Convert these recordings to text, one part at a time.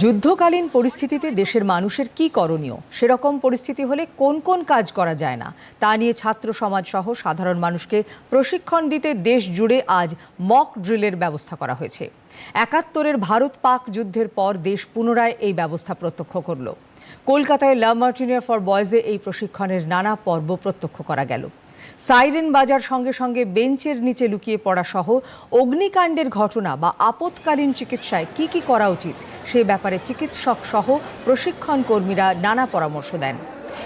যুদ্ধকালীন পরিস্থিতিতে দেশের মানুষের কি করণীয়? সেরকম পরিস্থিতি হলে কোন কোন কাজ করা যায় না? তা নিয়ে ছাত্র সমাজ সহ সাধারণ মানুষকে প্রশিক্ষণ দিতে দেশ জুড়ে আজ মক ড্রিলের ব্যবস্থা করা হয়েছে। একাত্তরের ভারত পাক যুদ্ধের পর দেশ পুনরায় এই ব্যবস্থা প্রত্যক্ষ করল। কলকাতায় লা মার্টিনিয়ার ফর বয়েজে এই প্রশিক্ষণের নানা পর্ব প্রত্যক্ষ করা গেল। সাইরেন বাজার সঙ্গে সঙ্গে বেঞ্চের নিচে লুকিয়ে পড়া সহ অগ্নিকাণ্ডের ঘটনা বা আপৎকালীন চিকিৎসায় কি কি করা উচিত, সে ব্যাপারে চিকিৎসক সহ প্রশিক্ষণ কর্মীরা নানা পরামর্শ দেন।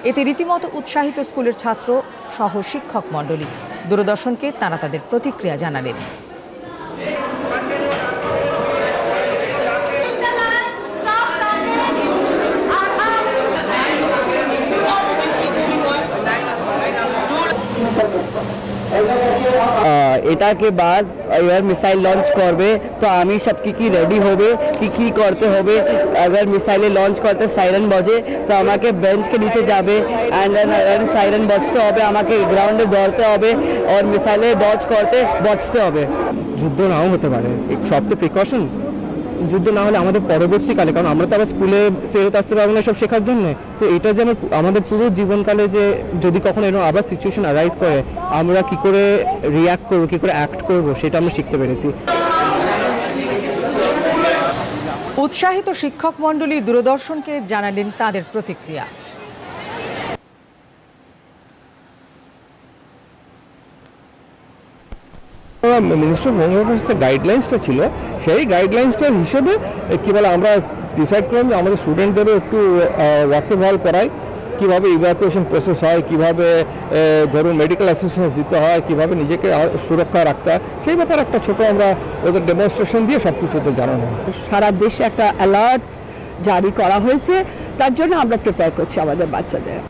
এতে রীতিমতো উৎসাহিত স্কুলের ছাত্র সহ শিক্ষক মণ্ডলী। দূরদর্শনকে তারা তাদের প্রতিক্রিয়া জানালেন। এটাকে বাদ এবার মিসাইল লঞ্চ করবে তো আমি সব কি কি রেডি হবে কি কি করতে হবে अगर মিসাইলে লঞ্চ করতে সাইরেন বাজে তো আমাকে বেঞ্চকে নিচে যাবে অ্যান্ড দেন সাইরেন বাজতে হবে আমাকে গ্রাউন্ডে দৌড়তে হবে আর মিসাইলে ডজ করতে বাঁচতে হবে যুদ্ধ নাও হতে পারে এক সব তো প্রিকশন যুদ্ধ না হলে আমাদের পরবর্তীকালে, কারণ আমরা তো আবার স্কুলে ফেরত আসতে পারব না সব শেখার জন্য। তো এটা যে আমাদের পুরো জীবনকালে যে যদি কখনো এরকম আবার সিচুয়েশন অ্যারাইজ করে, আমরা কি করে রিয়াক্ট করব, কি করে অ্যাক্ট করব, সেটা আমরা শিখতে পেরেছি। উৎসাহিত শিক্ষক মণ্ডলী দূরদর্শনকে জানালেন তাদের প্রতিক্রিয়া। মিনিস্টার অফ হোম অ্যাফেয়ার্সের গাইডলাইন্সটা ছিল, সেই গাইডলাইন্সটার হিসেবে কী বলে, আমরা ডিসাইড করলাম যে আমাদের স্টুডেন্টদেরও একটু ওয়াকিবহাল করাই। কীভাবে ইভ্যাকুয়েশন প্রসেস হয়, কীভাবে ধরুন মেডিকেল অ্যাসিস্ট্যান্স দিতে হয়, কীভাবে নিজেকে সুরক্ষা রাখতে হয়, সেই ব্যাপারে একটা ছোট আমরা ওদের ডেমনস্ট্রেশন দিয়ে সব কিছুতে জানানো সারা দেশে একটা অ্যালার্ট জারি করা হয়েছে, তার জন্য আমরা প্রিপেয়ার করছি আমাদের বাচ্চাদের।